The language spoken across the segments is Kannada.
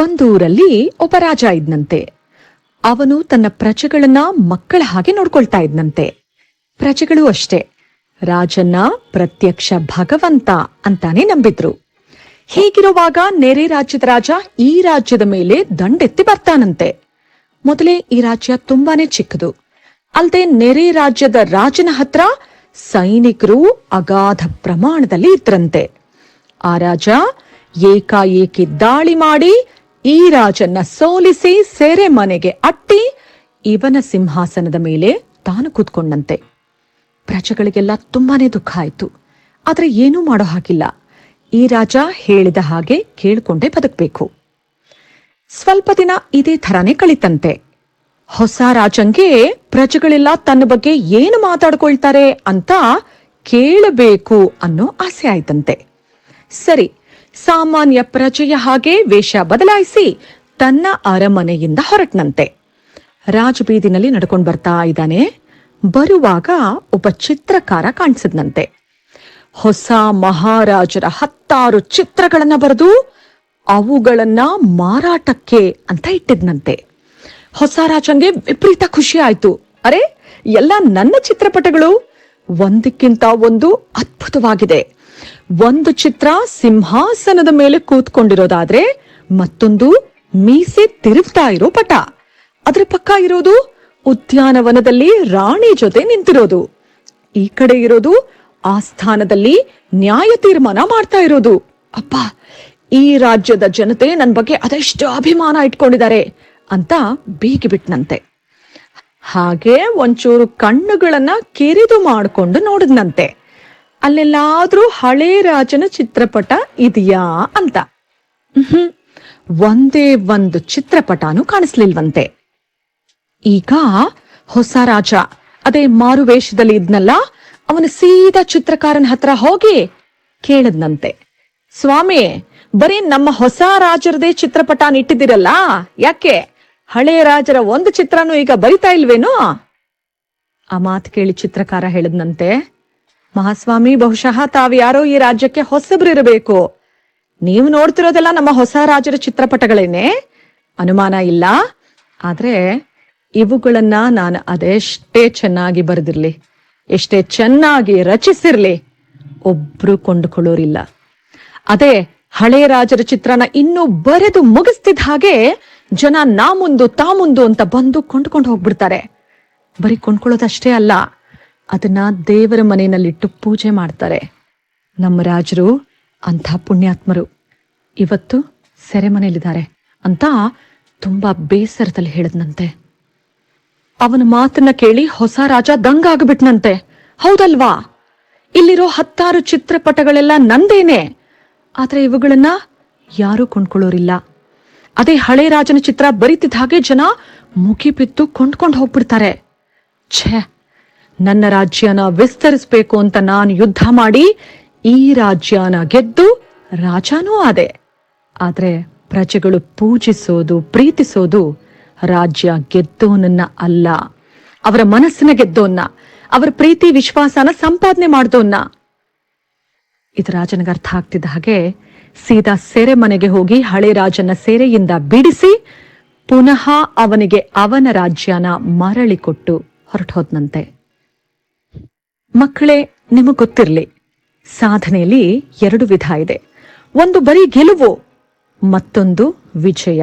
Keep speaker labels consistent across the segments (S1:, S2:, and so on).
S1: ಒಂದೂರಲ್ಲಿ ಒಬ್ಬ ರಾಜ ಇದ್ನಂತೆ. ಅವನು ತನ್ನ ಪ್ರಜೆಗಳನ್ನ ಮಕ್ಕಳ ಹಾಗೆ ನೋಡ್ಕೊಳ್ತಾ ಇದ್ನಂತೆ. ಪ್ರಜೆಗಳು ಅಷ್ಟೇ. ರಾಜನ್ನ ಪ್ರತ್ಯಕ್ಷ ಭಗವಂತ ಅಂತಾನೆ ನಂಬಿದ್ರು. ಹೀಗಿರುವಾಗ ನೆರೆ ರಾಜ್ಯದ ರಾಜ ಈ ರಾಜ್ಯದ ಮೇಲೆ ದಂಡೆತ್ತಿ ಬರ್ತಾನಂತೆ. ಮೊದಲೇ ಈ ರಾಜ್ಯ ತುಂಬಾನೇ ಚಿಕ್ಕದು. ಅಲ್ಲದೆ ನೆರೆ ರಾಜ್ಯದ ರಾಜನ ಹತ್ರ ಸೈನಿಕರು ಅಗಾಧ ಪ್ರಮಾಣದಲ್ಲಿ ಇದ್ರಂತೆ. ಆ ರಾಜ ಏಕಾಏಕಿ ದಾಳಿ ಮಾಡಿ ಈ ರಾಜನ್ನ ಸೋಲಿಸಿ ಸೆರೆ ಮನೆಗೆ ಅಟ್ಟಿ ಇವನ ಸಿಂಹಾಸನದ ಮೇಲೆ ತಾನು ಕೂತ್ಕೊಂಡಂತೆ. ಪ್ರಜೆಗಳಿಗೆಲ್ಲ ತುಂಬಾನೇ ದುಃಖ ಆಯ್ತು. ಆದ್ರೆ ಏನೂ ಮಾಡೋ ಹಾಗಿಲ್ಲ. ಈ ರಾಜ ಹೇಳಿದ ಹಾಗೆ ಕೇಳ್ಕೊಂಡೇ ಬದುಕಬೇಕು. ಸ್ವಲ್ಪ ದಿನ ಇದೇ ಥರಾನೇ ಕಳಿತಂತೆ. ಹೊಸ ರಾಜಂಗೆ ಪ್ರಜೆಗಳೆಲ್ಲ ತನ್ನ ಬಗ್ಗೆ ಏನು ಮಾತಾಡ್ಕೊಳ್ತಾರೆ ಅಂತ ಕೇಳಬೇಕು ಅನ್ನೋ ಆಸೆ ಆಯ್ತಂತೆ. ಸರಿ ಸಾಮಾನ್ಯ ಪ್ರಜೆಯ ಹಾಗೆ ವೇಷ ಬದಲಾಯಿಸಿ ತನ್ನ ಅರಮನೆಯಿಂದ ಹೊರಟ್ನಂತೆ. ರಾಜಬೀದಿನಲ್ಲಿ ನಡ್ಕೊಂಡು ಬರ್ತಾ ಇದ್ದಾನೆ. ಬರುವಾಗ ಒಬ್ಬ ಚಿತ್ರಕಾರ ಕಾಣಿಸಿದ್ನಂತೆ. ಹೊಸ ಮಹಾರಾಜರ ಹತ್ತಾರು ಚಿತ್ರಗಳನ್ನ ಬರೆದು ಅವುಗಳನ್ನ ಮಾರಾಟಕ್ಕೆ ಅಂತ ಇಟ್ಟಿದ್ನಂತೆ. ಹೊಸ ರಾಜಂಗೆ ವಿಪರೀತ ಖುಷಿ ಆಯ್ತು. ಅರೆ, ಎಲ್ಲ ನನ್ನ ಚಿತ್ರಪಟಗಳು ಒಂದಕ್ಕಿಂತ ಒಂದು ಅದ್ಭುತವಾಗಿದೆ. ಒಂದು ಚಿತ್ರ ಸಿಂಹಾಸನದ ಮೇಲೆ ಕೂತ್ಕೊಂಡಿರೋದಾದ್ರೆ ಮತ್ತೊಂದು ಮೀಸೆ ತಿರುಗ್ತಾ ಇರೋ ಪಟ. ಅದ್ರ ಪಕ್ಕ ಇರೋದು ಉದ್ಯಾನವನದಲ್ಲಿ ರಾಣಿ ಜೊತೆ ನಿಂತಿರೋದು. ಈ ಕಡೆ ಇರೋದು ಆ ಸ್ಥಾನದಲ್ಲಿ ನ್ಯಾಯ ತೀರ್ಮಾನ ಮಾಡ್ತಾ ಇರೋದು. ಅಪ್ಪ, ಈ ರಾಜ್ಯದ ಜನತೆ ನನ್ ಬಗ್ಗೆ ಅದೆಷ್ಟು ಅಭಿಮಾನ ಇಟ್ಕೊಂಡಿದ್ದಾರೆ ಅಂತ ಬೀಗಿ ಬಿಟ್ನಂತೆ ಹಾಗೆ ಒಂಚೂರು ಕಣ್ಣುಗಳನ್ನ ಕಿರಿದು ಮಾಡಿಕೊಂಡು ನೋಡಿದ್ನಂತೆ. ಅಲ್ಲೆಲ್ಲಾದ್ರೂ ಹಳೇ ರಾಜನ ಚಿತ್ರಪಟ ಇದೆಯಾ ಅಂತ. ಹ್ಮ್, ಒಂದೇ ಒಂದು ಚಿತ್ರಪಟನೂ ಕಾಣಿಸ್ಲಿಲ್ವಂತೆ. ಈಗ ಹೊಸ ರಾಜ, ಅದೇ ಮಾರುವೇಷದಲ್ಲಿ ಇದ್ನಲ್ಲ, ಅವನು ಸೀದಾ ಚಿತ್ರಕಾರನ ಹತ್ರ ಹೋಗಿ ಕೇಳದ್ನಂತೆ. ಸ್ವಾಮಿ, ಬರೀ ನಮ್ಮ ಹೊಸ ರಾಜರದೇ ಚಿತ್ರಪಟನ ಇಟ್ಟಿದ್ದೀರಲ್ಲ, ಯಾಕೆ? ಹಳೆ ರಾಜರ ಒಂದು ಚಿತ್ರನೂ ಈಗ ಬರಿತಾ ಇಲ್ವೇನೋ? ಆ ಮಾತು ಕೇಳಿ ಚಿತ್ರಕಾರ ಹೇಳಿದ್ನಂತೆ, ಮಹಾಸ್ವಾಮಿ ಬಹುಶಃ ತಾವು ಯಾರೋ ಈ ರಾಜ್ಯಕ್ಕೆ ಹೊಸಬ್ರು ಇರಬೇಕು. ನೀವು ನೋಡ್ತಿರೋದೆಲ್ಲ ನಮ್ಮ ಹೊಸ ರಾಜರ ಚಿತ್ರಪಟಗಳೇನೆ? ಅನುಮಾನ ಇಲ್ಲ. ಆದ್ರೆ ಇವುಗಳನ್ನ ನಾನು ಅದೆಷ್ಟೇ ಚೆನ್ನಾಗಿ ಬರೆದಿರ್ಲಿ, ಎಷ್ಟೇ ಚೆನ್ನಾಗಿ ರಚಿಸಿರ್ಲಿ, ಒಬ್ರು ಕೊಂಡುಕೊಳ್ಳೋರಿಲ್ಲ. ಅದೇ ಹಳೆ ರಾಜರ ಚಿತ್ರನ ಇನ್ನೂ ಬರೆದು ಮುಗಿಸ್ತಿದ್ದ ಹಾಗೆ ಜನ ನಾ ಮುಂದು ತಾ ಮುಂದು ಅಂತ ಬಂದು ಕೊಂಡ್ಕೊಂಡು ಹೋಗ್ಬಿಡ್ತಾರೆ. ಬರೀ ಕೊಂಡ್ಕೊಳ್ಳೋದಷ್ಟೇ ಅಲ್ಲ, ಅದನ್ನ ದೇವರ ಮನೆಯಲ್ಲಿಟ್ಟು ಪೂಜೆ ಮಾಡ್ತಾರೆ. ನಮ್ಮ ರಾಜರು, ಅಂಥ ಪುಣ್ಯಾತ್ಮರು ಇವತ್ತು ಸೆರೆಮನೆಯಲ್ಲಿದ್ದಾರೆ ಅಂತ ತುಂಬಾ ಬೇಸರದಲ್ಲಿ ಹೇಳಿದ್ನಂತೆ. ಅವನ ಮಾತನ್ನ ಕೇಳಿ ಹೊಸ ರಾಜ ದಂಗಾಗ್ಬಿಟ್ನಂತೆ ಹೌದಲ್ವಾ? ಇಲ್ಲಿರೋ ಹತ್ತಾರು ಚಿತ್ರಪಟಗಳೆಲ್ಲ ನಂದೇನೆ. ಆದ್ರೆ ಇವುಗಳನ್ನ ಯಾರೂ ಕೊಂಡ್ಕೊಳ್ಳೋರಿಲ್ಲ. ಅದೇ ಹಳೆ ರಾಜನ ಚಿತ್ರ ಬರಿತಿದ್ದ ಹಾಗೆ ಜನ ಮುಗಿಬಿದ್ದು ಕೊಂಡ್ಕೊಂಡು ಹೋಗ್ಬಿಡ್ತಾರೆ. ಛೇ, ನನ್ನ ರಾಜ್ಯನ ವಿಸ್ತರಿಸ್ಬೇಕು ಅಂತ ನಾನು ಯುದ್ಧ ಮಾಡಿ ಈ ರಾಜ್ಯನ ಗೆದ್ದು ರಾಜನೂ ಆದೆ. ಆದ್ರೆ ಪ್ರಜೆಗಳು ಪೂಜಿಸೋದು, ಪ್ರೀತಿಸೋದು ರಾಜ್ಯ ಗೆದ್ದೋನನ್ನ ಅಲ್ಲ. ಅವರ ಮನಸ್ಸಿನ ಗೆದ್ದೋನ್ನ, ಅವರ ಪ್ರೀತಿ, ವಿಶ್ವಾಸನ ಸಂಪಾದನೆ ಮಾಡ್ದೋನ್ನ. ಇದು ರಾಜನಿಗೆ ಅರ್ಥ ಆಗ್ತಿದ್ದ ಹಾಗೆ ಸೀದಾ ಸೆರೆ ಮನೆಗೆ ಹೋಗಿ ಹಳೆ ರಾಜನ ಸೆರೆಯಿಂದ ಬಿಡಿಸಿ ಪುನಃ ಅವನಿಗೆ ಅವನ ರಾಜ್ಯನ ಮರಳಿ ಕೊಟ್ಟು ಹೊರಟೋದ್ನಂತೆ. ಮಕ್ಕಳೇ, ನಿಮಗೆ ಗೊತ್ತಿರಲಿ, ಸಾಧನೆಯಲ್ಲಿ ಎರಡು ವಿಧ ಇದೆ. ಒಂದು ಬರೀ ಗೆಲುವು, ಮತ್ತೊಂದು ವಿಜಯ.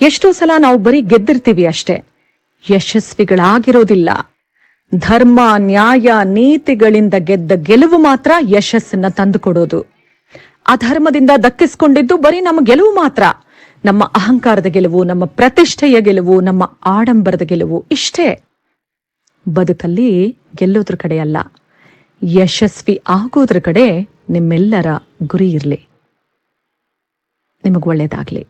S1: ಎಷ್ಟೋ ಸಲ ನಾವು ಬರೀ ಗೆದ್ದಿರ್ತೀವಿ ಅಷ್ಟೇ. ಯಶಸ್ವಿಗಳಾಗಿರೋದಿಲ್ಲ. ಧರ್ಮ, ನ್ಯಾಯ, ನೀತಿಗಳಿಂದ ಗೆದ್ದ ಗೆಲುವು ಮಾತ್ರ ಯಶಸ್ಸನ್ನ ತಂದುಕೊಡೋದು. ಅಧರ್ಮದಿಂದ ದಕ್ಕಿಸ್ಕೊಂಡಿದ್ದು ಬರೀ ನಮ್ಮ ಗೆಲುವು ಮಾತ್ರ. ನಮ್ಮ ಅಹಂಕಾರದ ಗೆಲುವು, ನಮ್ಮ ಪ್ರತಿಷ್ಠೆಯ ಗೆಲುವು, ನಮ್ಮ ಆಡಂಬರದ ಗೆಲುವು ಇಷ್ಟೇ. ಬದುಕಲ್ಲಿ ಗೆಲ್ಲೋದ್ರ ಕಡೆ ಅಲ್ಲ, ಯಶಸ್ವಿ ಆಗೋದ್ರ ಕಡೆ ನಿಮ್ಮೆಲ್ಲರ ಗುರಿ ಇರಲಿ. ನಿಮಗೆ ಒಳ್ಳೇದಾಗ್ಲಿ.